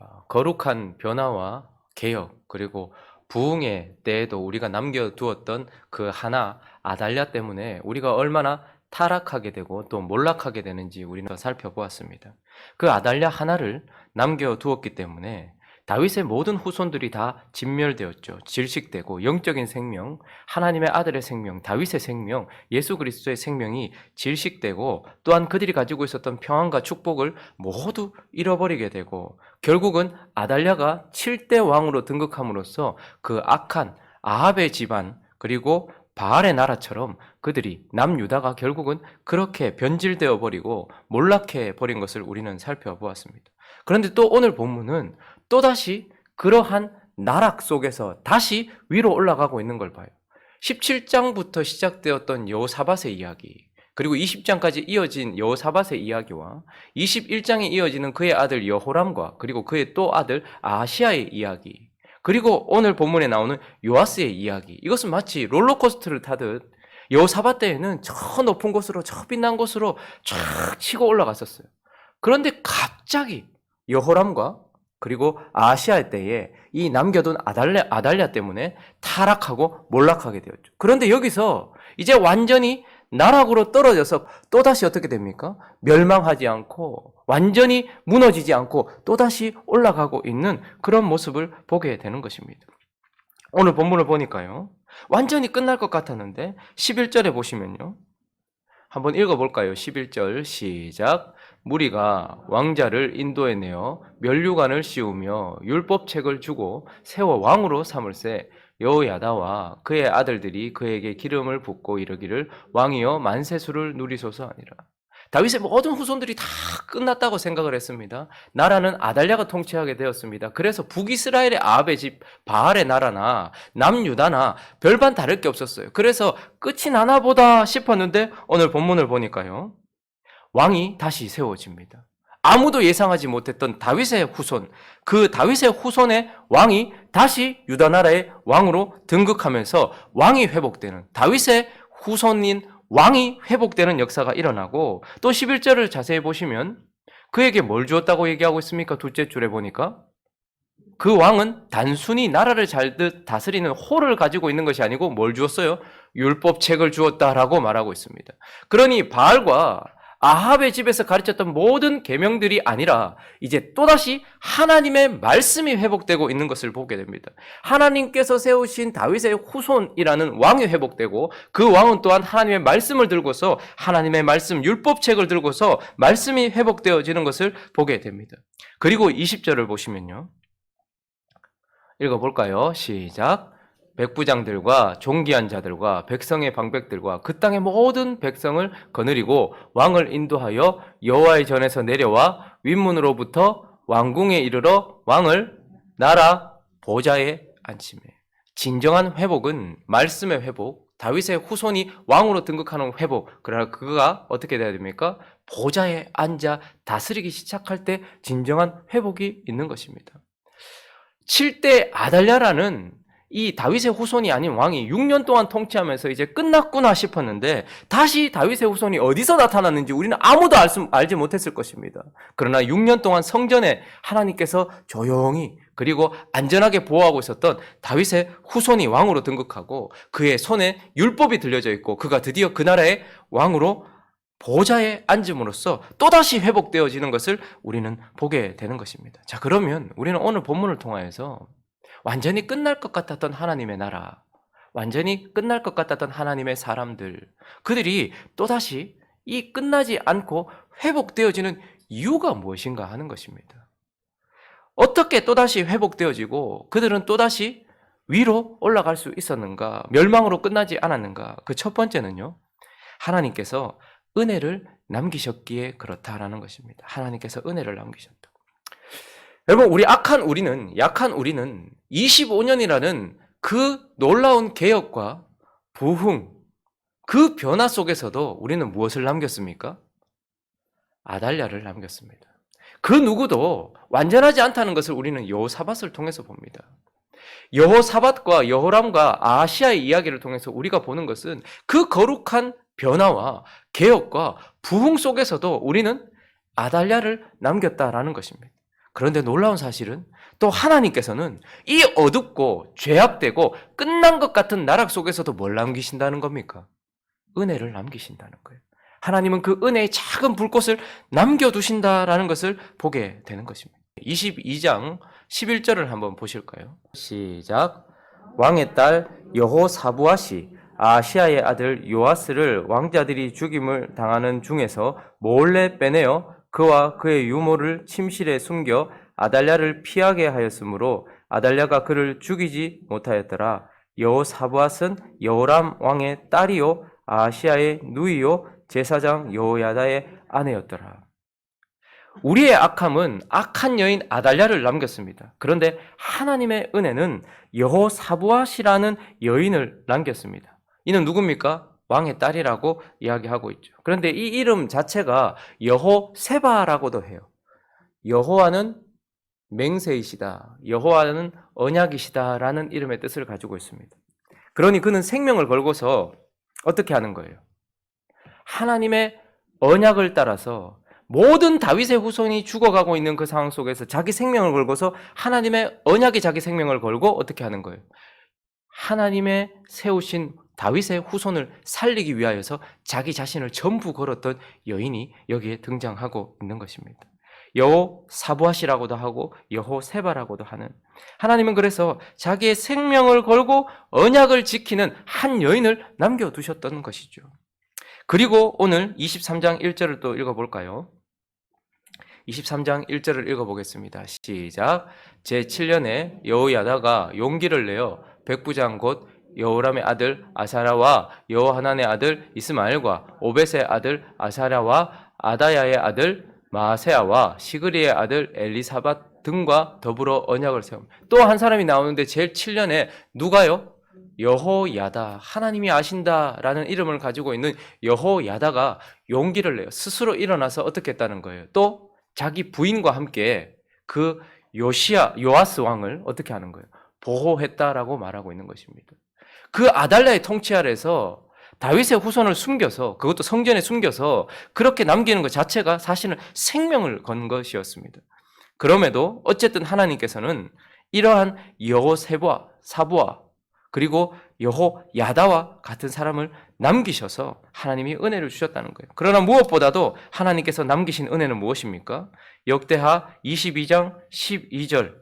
어, 거룩한 변화와 개혁 그리고 부흥의 때에도 우리가 남겨두었던 그 하나 아달랴 때문에 우리가 얼마나 타락하게 되고 또 몰락하게 되는지 우리는 살펴보았습니다. 그 아달랴 하나를 남겨두었기 때문에 다윗의 모든 후손들이 다 진멸되었죠. 질식되고 영적인 생명, 하나님의 아들의 생명, 다윗의 생명, 예수 그리스도의 생명이 질식되고 또한 그들이 가지고 있었던 평안과 축복을 모두 잃어버리게 되고 결국은 아달랴가 7대 왕으로 등극함으로써 그 악한 아합의 집안 그리고 바알의 나라처럼 그들이 남유다가 결국은 그렇게 변질되어 버리고 몰락해 버린 것을 우리는 살펴보았습니다. 그런데 또 오늘 본문은 또다시 그러한 나락 속에서 다시 위로 올라가고 있는 걸 봐요. 17장부터 시작되었던 여호사밧의 이야기, 그리고 20장까지 이어진 여호사밧의 이야기와 21장에 이어지는 그의 아들 여호람과 그리고 그의 또 아들 아시아의 이야기, 그리고 오늘 본문에 나오는 요아스의 이야기. 이것은 마치 롤러코스터를 타듯 여호사밧 때에는 저 높은 곳으로 저 빛난 곳으로 쫙 치고 올라갔었어요. 그런데 갑자기 여호람과 그리고 아시아 때에 이 남겨둔 아달랴, 아달랴 때문에 타락하고 몰락하게 되었죠. 그런데 여기서 이제 완전히 나락으로 떨어져서 또다시 어떻게 됩니까? 멸망하지 않고 완전히 무너지지 않고 또다시 올라가고 있는 그런 모습을 보게 되는 것입니다. 오늘 본문을 보니까요. 완전히 끝날 것 같았는데 11절에 보시면요. 한번 읽어볼까요? 11절 시작. 무리가 왕자를 인도에 내어 면류관을 씌우며 율법책을 주고 세워 왕으로 삼을세 여호야다와 그의 아들들이 그에게 기름을 붓고 이르기를 왕이여 만세수를 누리소서 아니라 다윗의 모든 후손들이 다 끝났다고 생각을 했습니다. 나라는 아달랴가 통치하게 되었습니다. 그래서 북이스라엘의 아합의 집 바알의 나라나 남유다나 별반 다를 게 없었어요. 그래서 끝이 나나 보다 싶었는데 오늘 본문을 보니까요. 왕이 다시 세워집니다. 아무도 예상하지 못했던 다윗의 후손, 그 다윗의 후손의 왕이 다시 유다 나라의 왕으로 등극하면서 왕이 회복되는 다윗의 후손인 왕이 회복되는 역사가 일어나고 또 11절을 자세히 보시면 그에게 뭘 주었다고 얘기하고 있습니까? 둘째 줄에 보니까 그 왕은 단순히 나라를 잘 다스리는 호를 가지고 있는 것이 아니고 뭘 주었어요? 율법책을 주었다라고 말하고 있습니다. 그러니 바알과 아합의 집에서 가르쳤던 모든 계명들이 아니라 이제 또다시 하나님의 말씀이 회복되고 있는 것을 보게 됩니다. 하나님께서 세우신 다윗의 후손이라는 왕이 회복되고 그 왕은 또한 하나님의 말씀을 들고서 하나님의 말씀 율법책을 들고서 말씀이 회복되어지는 것을 보게 됩니다. 그리고 20절을 보시면요. 읽어 볼까요? 시작. 백부장들과 종기한 자들과 백성의 방백들과 그 땅의 모든 백성을 거느리고 왕을 인도하여 여호와의 전에서 내려와 윗문으로부터 왕궁에 이르러 왕을 나라 보좌에 앉히매 진정한 회복은 말씀의 회복 다윗의 후손이 왕으로 등극하는 회복 그러나 그가 어떻게 돼야 됩니까? 보좌에 앉아 다스리기 시작할 때 진정한 회복이 있는 것입니다 7대 아달랴라는 이 다윗의 후손이 아닌 왕이 6년 동안 통치하면서 이제 끝났구나 싶었는데 다시 다윗의 후손이 어디서 나타났는지 우리는 아무도 알 수, 알지 못했을 것입니다. 그러나 6년 동안 성전에 하나님께서 조용히 그리고 안전하게 보호하고 있었던 다윗의 후손이 왕으로 등극하고 그의 손에 율법이 들려져 있고 그가 드디어 그 나라의 왕으로 보좌에 앉음으로써 또다시 회복되어지는 것을 우리는 보게 되는 것입니다. 자, 그러면 우리는 오늘 본문을 통하여서 완전히 끝날 것 같았던 하나님의 나라, 완전히 끝날 것 같았던 하나님의 사람들, 그들이 또다시 이 끝나지 않고 회복되어지는 이유가 무엇인가 하는 것입니다. 어떻게 또다시 회복되어지고 그들은 또다시 위로 올라갈 수 있었는가? 멸망으로 끝나지 않았는가? 그 첫 번째는요. 하나님께서 은혜를 남기셨기에 그렇다라는 것입니다. 하나님께서 은혜를 남기셨다. 여러분, 우리 악한 우리는, 약한 우리는 25년이라는 그 놀라운 개혁과 부흥, 그 변화 속에서도 우리는 무엇을 남겼습니까? 아달랴를 남겼습니다. 그 누구도 완전하지 않다는 것을 우리는 여호사밧을 통해서 봅니다. 여호사밧과 여호람과 아시아의 이야기를 통해서 우리가 보는 것은 그 거룩한 변화와 개혁과 부흥 속에서도 우리는 아달랴를 남겼다라는 것입니다. 그런데 놀라운 사실은 또 하나님께서는 이 어둡고 죄악되고 끝난 것 같은 나락 속에서도 뭘 남기신다는 겁니까? 은혜를 남기신다는 거예요. 하나님은 그 은혜의 작은 불꽃을 남겨두신다라는 것을 보게 되는 것입니다. 22장 11절을 한번 보실까요? 시작. 왕의 딸 여호사부아시 아시아의 아들 요아스를 왕자들이 죽임을 당하는 중에서 몰래 빼내어 그와 그의 유모를 침실에 숨겨 아달랴를 피하게 하였으므로 아달랴가 그를 죽이지 못하였더라. 여호사부앗은 여호람 왕의 딸이요 아시아의 누이요 제사장 여호야다의 아내였더라. 우리의 악함은 악한 여인 아달랴를 남겼습니다. 그런데 하나님의 은혜는 여호사부앗이라는 여인을 남겼습니다. 이는 누굽니까? 왕의 딸이라고 이야기하고 있죠. 그런데 이 이름 자체가 여호세바라고도 해요. 여호와는 맹세이시다. 여호와는 언약이시다라는 이름의 뜻을 가지고 있습니다. 그러니 그는 생명을 걸고서 어떻게 하는 거예요? 하나님의 언약을 따라서 모든 다윗의 후손이 죽어가고 있는 그 상황 속에서 자기 생명을 걸고서 하나님의 언약이 자기 생명을 걸고 어떻게 하는 거예요? 하나님의 세우신 다윗의 후손을 살리기 위하여서 자기 자신을 전부 걸었던 여인이 여기에 등장하고 있는 것입니다. 여호 사부하시라고도 하고 여호 세바라고도 하는 하나님은 그래서 자기의 생명을 걸고 언약을 지키는 한 여인을 남겨 두셨던 것이죠. 그리고 오늘 23장 1절을 또 읽어 볼까요? 23장 1절을 읽어 보겠습니다. 시작. 제 7년에 여호야다가 용기를 내어 백부장 곧 여호람의 아들 아사라와 여호하난의 아들 이스마엘과 오벳의 아들 아사라와 아다야의 아들 마세아와 시그리의 아들 엘리사밧 등과 더불어 언약을 세웁니다. 또 한 사람이 나오는데 제일 7년에 누가요? 여호야다 하나님이 아신다라는 이름을 가지고 있는 여호야다가 용기를 내요. 스스로 일어나서 어떻게 했다는 거예요? 또 자기 부인과 함께 그 요시아 요아스 왕을 어떻게 하는 거예요? 보호했다라고 말하고 있는 것입니다. 그 아달랴의 통치 아래서 다윗의 후손을 숨겨서 그것도 성전에 숨겨서 그렇게 남기는 것 자체가 사실은 생명을 건 것이었습니다. 그럼에도 어쨌든 하나님께서는 이러한 여호세부와 사부와 그리고 여호 야다와 같은 사람을 남기셔서 하나님이 은혜를 주셨다는 거예요. 그러나 무엇보다도 하나님께서 남기신 은혜는 무엇입니까? 역대하 22장 12절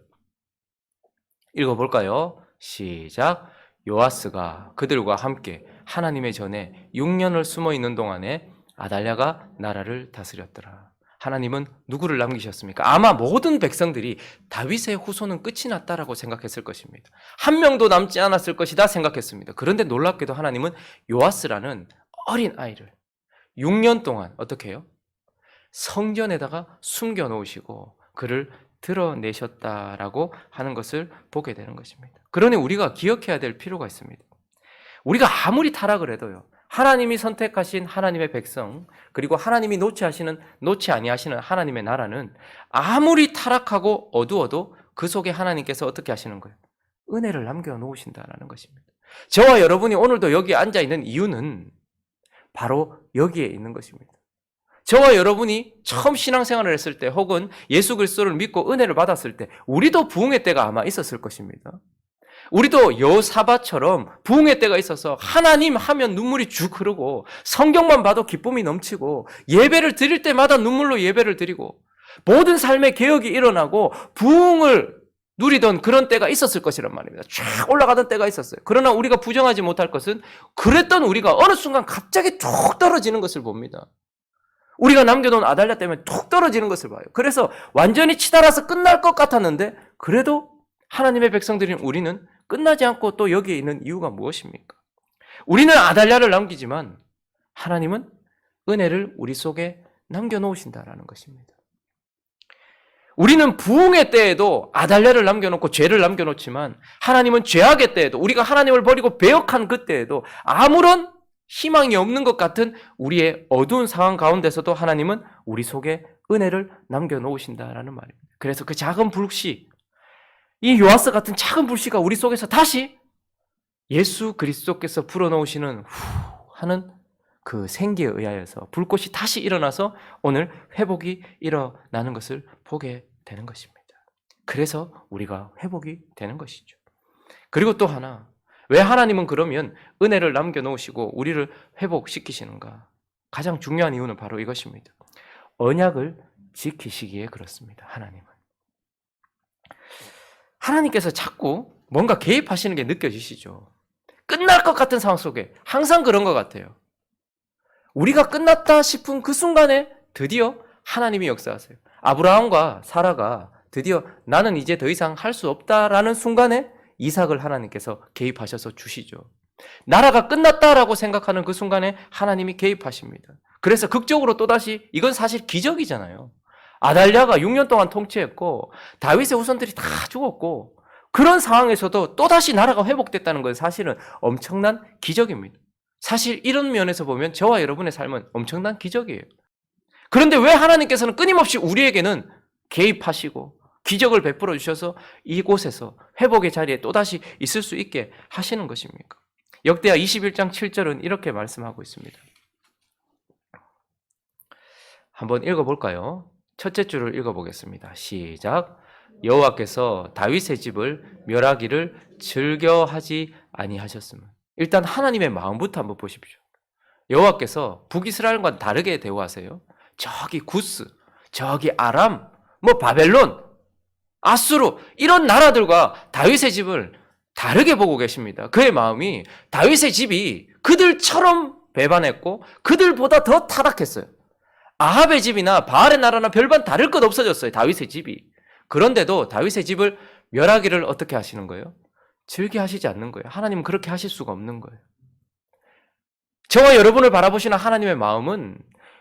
읽어볼까요? 시작. 요아스가 그들과 함께 하나님의 전에 6년을 숨어 있는 동안에 아달랴가 나라를 다스렸더라. 하나님은 누구를 남기셨습니까? 아마 모든 백성들이 다윗의 후손은 끝이 났다라고 생각했을 것입니다. 한 명도 남지 않았을 것이다 생각했습니다. 그런데 놀랍게도 하나님은 요아스라는 어린 아이를 6년 동안 어떻게 해요? 성전에다가 숨겨 놓으시고 그를 드러내셨다라고 하는 것을 보게 되는 것입니다. 그러니 우리가 기억해야 될 필요가 있습니다. 우리가 아무리 타락을 해도요. 하나님이 선택하신 하나님의 백성 그리고 하나님이 놓지 하시는 놓지 아니하시는 하나님의 나라는 아무리 타락하고 어두워도 그 속에 하나님께서 어떻게 하시는 거예요? 은혜를 남겨 놓으신다라는 것입니다. 저와 여러분이 오늘도 여기 앉아 있는 이유는 바로 여기에 있는 것입니다. 저와 여러분이 처음 신앙생활을 했을 때 혹은 예수 그리스도를 믿고 은혜를 받았을 때 우리도 부흥의 때가 아마 있었을 것입니다. 우리도 여사바처럼 부흥의 때가 있어서 하나님 하면 눈물이 쭉 흐르고 성경만 봐도 기쁨이 넘치고 예배를 드릴 때마다 눈물로 예배를 드리고 모든 삶의 개혁이 일어나고 부흥을 누리던 그런 때가 있었을 것이란 말입니다. 쫙 올라가던 때가 있었어요. 그러나 우리가 부정하지 못할 것은 그랬던 우리가 어느 순간 갑자기 툭 떨어지는 것을 봅니다. 우리가 남겨놓은 아달랴 때문에 툭 떨어지는 것을 봐요. 그래서 완전히 치달아서 끝날 것 같았는데 그래도 하나님의 백성들인 우리는 끝나지 않고 또 여기에 있는 이유가 무엇입니까? 우리는 아달랴를 남기지만 하나님은 은혜를 우리 속에 남겨놓으신다라는 것입니다. 우리는 부흥의 때에도 아달랴를 남겨놓고 죄를 남겨놓지만 하나님은 죄악의 때에도 우리가 하나님을 버리고 배역한 그때에도 아무런 희망이 없는 것 같은 우리의 어두운 상황 가운데서도 하나님은 우리 속에 은혜를 남겨놓으신다라는 말입니다. 그래서 그 작은 불씨, 이 요아스 같은 작은 불씨가 우리 속에서 다시 예수 그리스도께서 불어넣으시는 후 하는 그 생기에 의하여서 불꽃이 다시 일어나서 오늘 회복이 일어나는 것을 보게 되는 것입니다. 그래서 우리가 회복이 되는 것이죠. 그리고 또 하나, 왜 하나님은 그러면 은혜를 남겨놓으시고 우리를 회복시키시는가? 가장 중요한 이유는 바로 이것입니다. 언약을 지키시기에 그렇습니다. 하나님은. 하나님께서 자꾸 뭔가 개입하시는 게 느껴지시죠? 끝날 것 같은 상황 속에 항상 그런 것 같아요. 우리가 끝났다 싶은 그 순간에 드디어 하나님이 역사하세요. 아브라함과 사라가 드디어 나는 이제 더 이상 할 수 없다라는 순간에 이삭을 하나님께서 개입하셔서 주시죠. 나라가 끝났다라고 생각하는 그 순간에 하나님이 개입하십니다. 그래서 극적으로 또다시 이건 사실 기적이잖아요. 아달랴가 6년 동안 통치했고 다윗의 후손들이 다 죽었고 그런 상황에서도 또다시 나라가 회복됐다는 것은 사실은 엄청난 기적입니다. 사실 이런 면에서 보면 저와 여러분의 삶은 엄청난 기적이에요. 그런데 왜 하나님께서는 끊임없이 우리에게는 개입하시고 기적을 베풀어 주셔서 이곳에서 회복의 자리에 또다시 있을 수 있게 하시는 것입니까? 역대하 21장 7절은 이렇게 말씀하고 있습니다. 한번 읽어볼까요? 첫째 줄을 읽어보겠습니다. 시작. 여호와께서 다윗의 집을 멸하기를 즐겨하지 아니하셨으면 일단 하나님의 마음부터 한번 보십시오. 여호와께서 북이스라엘과 다르게 대우하세요. 저기 구스, 저기 아람, 뭐 바벨론, 아수르 이런 나라들과 다윗의 집을 다르게 보고 계십니다. 그의 마음이 다윗의 집이 그들처럼 배반했고 그들보다 더 타락했어요. 아합의 집이나 바알의 나라나 별반 다를 것 없어졌어요. 다윗의 집이. 그런데도 다윗의 집을 멸하기를 어떻게 하시는 거예요? 즐겨 하시지 않는 거예요. 하나님은 그렇게 하실 수가 없는 거예요. 저와 여러분을 바라보시는 하나님의 마음은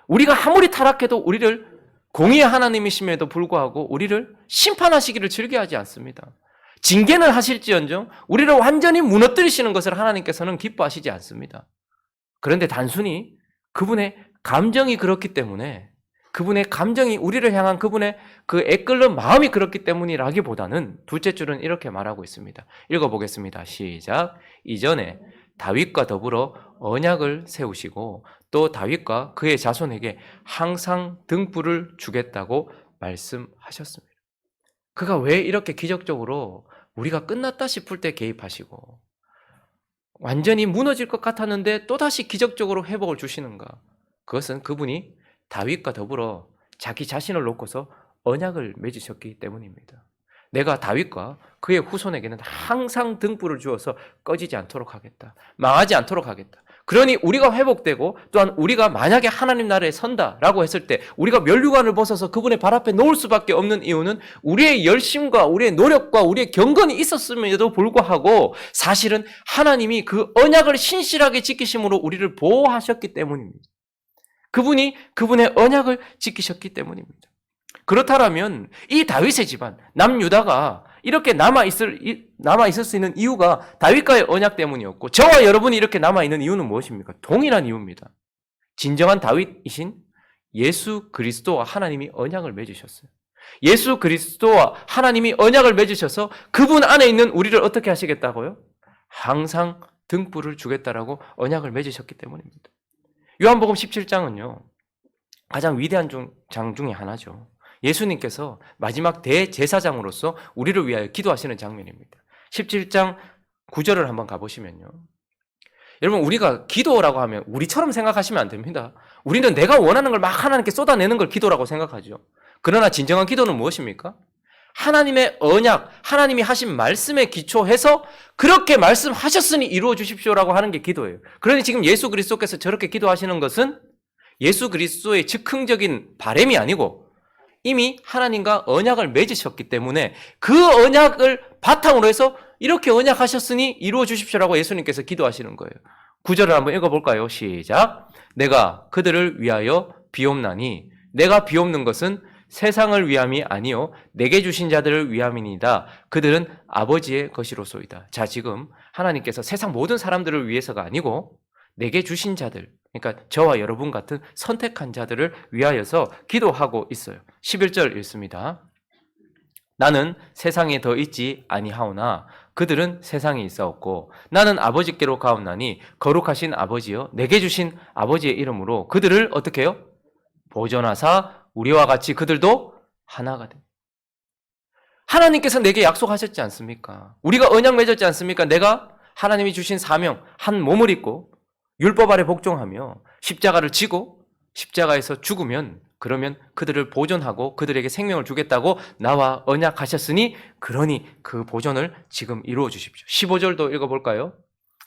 우리가 아무리 타락해도 우리를 공의의 하나님이심에도 불구하고 우리를 심판하시기를 즐겨하지 않습니다. 징계는 하실지언정 우리를 완전히 무너뜨리시는 것을 하나님께서는 기뻐하시지 않습니다. 그런데 단순히 그분의 감정이 그렇기 때문에 그분의 감정이 우리를 향한 그분의 그 애끓는 마음이 그렇기 때문이라기보다는 둘째 줄은 이렇게 말하고 있습니다. 읽어보겠습니다. 시작. 이전에 다윗과 더불어 언약을 세우시고 또 다윗과 그의 자손에게 항상 등불을 주겠다고 말씀하셨습니다. 그가 왜 이렇게 기적적으로 우리가 끝났다 싶을 때 개입하시고 완전히 무너질 것 같았는데 또다시 기적적으로 회복을 주시는가? 그것은 그분이 다윗과 더불어 자기 자신을 놓고서 언약을 맺으셨기 때문입니다. 내가 다윗과 그의 후손에게는 항상 등불을 주어서 꺼지지 않도록 하겠다. 망하지 않도록 하겠다. 그러니 우리가 회복되고 또한 우리가 만약에 하나님 나라에 선다라고 했을 때 우리가 면류관을 벗어서 그분의 발 앞에 놓을 수밖에 없는 이유는 우리의 열심과 우리의 노력과 우리의 경건이 있었음에도 불구하고 사실은 하나님이 그 언약을 신실하게 지키심으로 우리를 보호하셨기 때문입니다. 그분이 그분의 언약을 지키셨기 때문입니다. 그렇다면 이 다윗의 집안 남유다가 이렇게 남아 있을 남아 있을 수 있는 이유가 다윗과의 언약 때문이었고 저와 여러분이 이렇게 남아 있는 이유는 무엇입니까? 동일한 이유입니다. 진정한 다윗이신 예수 그리스도와 하나님이 언약을 맺으셨어요. 예수 그리스도와 하나님이 언약을 맺으셔서 그분 안에 있는 우리를 어떻게 하시겠다고요? 항상 등불을 주겠다라고 언약을 맺으셨기 때문입니다. 요한복음 17장은요. 가장 위대한 장 중에 하나죠. 예수님께서 마지막 대제사장으로서 우리를 위하여 기도하시는 장면입니다. 17장 9절을 한번 가보시면요. 여러분, 우리가 기도라고 하면 우리처럼 생각하시면 안 됩니다. 우리는 내가 원하는 걸 막 하나님께 쏟아내는 걸 기도라고 생각하죠. 그러나 진정한 기도는 무엇입니까? 하나님의 언약, 하나님이 하신 말씀에 기초해서 그렇게 말씀하셨으니 이루어 주십시오라고 하는 게 기도예요. 그러니 지금 예수 그리스도께서 저렇게 기도하시는 것은 예수 그리스도의 즉흥적인 바램이 아니고 이미 하나님과 언약을 맺으셨기 때문에 그 언약을 바탕으로 해서 이렇게 언약하셨으니 이루어 주십시오라고 예수님께서 기도하시는 거예요. 구절을 한번 읽어볼까요? 시작. 내가 그들을 위하여 비옵나니 내가 비옵는 것은 세상을 위함이 아니요 내게 주신 자들을 위함이니다. 그들은 아버지의 것이로소이다. 자, 지금 하나님께서 세상 모든 사람들을 위해서가 아니고 내게 주신 자들, 그러니까 저와 여러분 같은 선택한 자들을 위하여서 기도하고 있어요. 11절 읽습니다. 나는 세상에 더 있지 아니하오나 그들은 세상에 있사옵고 나는 아버지께로 가옵나니 거룩하신 아버지여 내게 주신 아버지의 이름으로 그들을 어떻게 해요? 보존하사 우리와 같이 그들도 하나가 됩니다. 하나님께서 내게 약속하셨지 않습니까? 우리가 언약 맺었지 않습니까? 내가 하나님이 주신 사명, 한 몸을 입고 율법 아래 복종하며 십자가를 지고 십자가에서 죽으면 그러면 그들을 보존하고 그들에게 생명을 주겠다고 나와 언약하셨으니 그러니 그 보존을 지금 이루어 주십시오. 15절도 읽어 볼까요?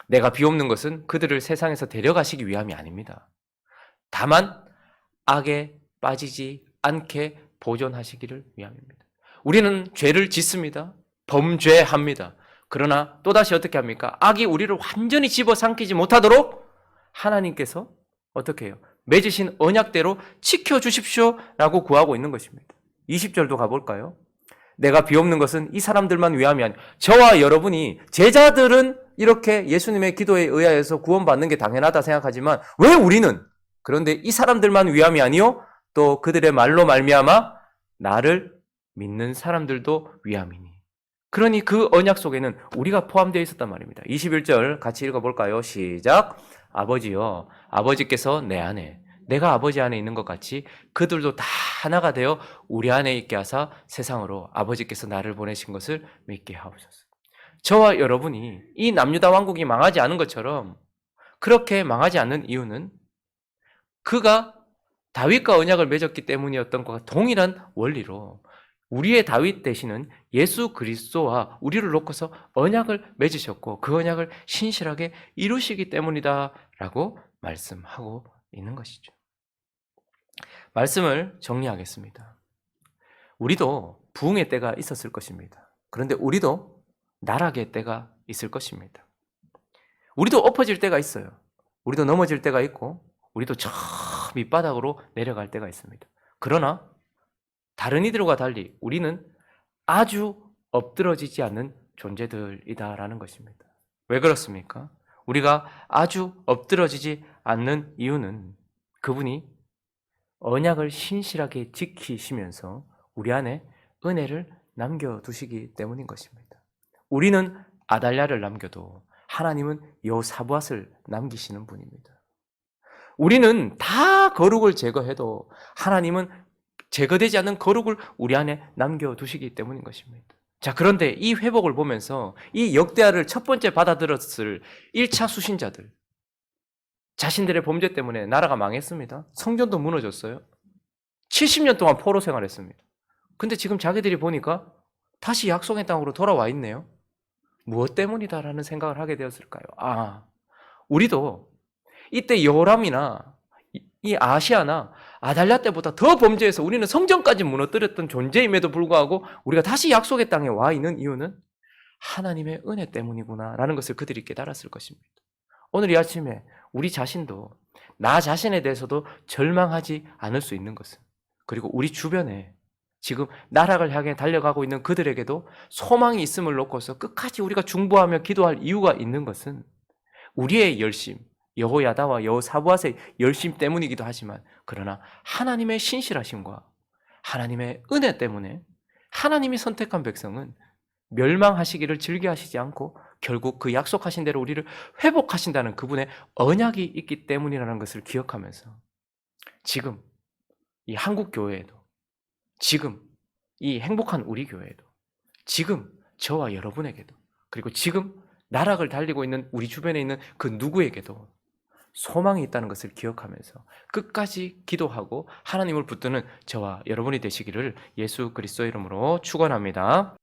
내가 비옵는 것은 그들을 세상에서 데려가시기 위함이 아닙니다. 다만 악에 빠지지 않게 보존하시기를 위함입니다. 우리는 죄를 짓습니다. 범죄합니다. 그러나 또다시 어떻게 합니까? 악이 우리를 완전히 집어삼키지 못하도록 하나님께서 어떻게 해요? 맺으신 언약대로 지켜주십시오 라고 구하고 있는 것입니다. 20절도 가볼까요? 내가 비옵는 것은 이 사람들만 위함이 아니 저와 여러분이 제자들은 이렇게 예수님의 기도에 의하여서 구원받는 게 당연하다 생각하지만 왜 우리는 그런데 이 사람들만 위함이 아니요 또 그들의 말로 말미암아 나를 믿는 사람들도 위함이니 그러니 그 언약 속에는 우리가 포함되어 있었단 말입니다. 21절 같이 읽어 볼까요? 시작. 아버지여, 아버지께서 내 안에, 내가 아버지 안에 있는 것 같이 그들도 다 하나가 되어 우리 안에 있게 하사 세상으로 아버지께서 나를 보내신 것을 믿게 하옵소서. 저와 여러분이 이 남유다 왕국이 망하지 않은 것처럼 그렇게 망하지 않는 이유는 그가 다윗과 언약을 맺었기 때문이었던 것과 동일한 원리로 우리의 다윗 대신은 예수 그리스도와 우리를 놓고서 언약을 맺으셨고 그 언약을 신실하게 이루시기 때문이다라고 말씀하고 있는 것이죠. 말씀을 정리하겠습니다. 우리도 부흥의 때가 있었을 것입니다. 그런데 우리도 나락의 때가 있을 것입니다. 우리도 엎어질 때가 있어요. 우리도 넘어질 때가 있고 우리도 저 밑바닥으로 내려갈 때가 있습니다. 그러나 다른 이들과 달리 우리는 아주 엎드러지지 않는 존재들이다라는 것입니다. 왜 그렇습니까? 우리가 아주 엎드러지지 않는 이유는 그분이 언약을 신실하게 지키시면서 우리 안에 은혜를 남겨두시기 때문인 것입니다. 우리는 아달랴를 남겨도 하나님은 여사부앗을 남기시는 분입니다. 우리는 다 거룩을 제거해도 하나님은 제거되지 않는 거룩을 우리 안에 남겨두시기 때문인 것입니다. 자, 그런데 이 회복을 보면서 이 역대하를 첫 번째 받아들였을 1차 수신자들, 자신들의 범죄 때문에 나라가 망했습니다. 성전도 무너졌어요. 70년 동안 포로 생활했습니다. 근데 지금 자기들이 보니까 다시 약속의 땅으로 돌아와 있네요. 무엇 때문이다라는 생각을 하게 되었을까요? 아, 우리도 이때 여호람이나 이 아시아나 아달랴 때보다 더 범죄해서 우리는 성전까지 무너뜨렸던 존재임에도 불구하고 우리가 다시 약속의 땅에 와 있는 이유는 하나님의 은혜 때문이구나라는 것을 그들이 깨달았을 것입니다. 오늘 이 아침에 우리 자신도 나 자신에 대해서도 절망하지 않을 수 있는 것은 그리고 우리 주변에 지금 나락을 향해 달려가고 있는 그들에게도 소망이 있음을 놓고서 끝까지 우리가 중보하며 기도할 이유가 있는 것은 우리의 열심, 여호야다와 여호사부앗의 열심 때문이기도 하지만 그러나 하나님의 신실하심과 하나님의 은혜 때문에 하나님이 선택한 백성은 멸망하시기를 즐겨하시지 않고 결국 그 약속하신 대로 우리를 회복하신다는 그분의 언약이 있기 때문이라는 것을 기억하면서 지금 이 한국 교회에도 지금 이 행복한 우리 교회에도 지금 저와 여러분에게도 그리고 지금 나락을 달리고 있는 우리 주변에 있는 그 누구에게도 소망이 있다는 것을 기억하면서 끝까지 기도하고 하나님을 붙드는 저와 여러분이 되시기를 예수 그리스도 이름으로 축원합니다.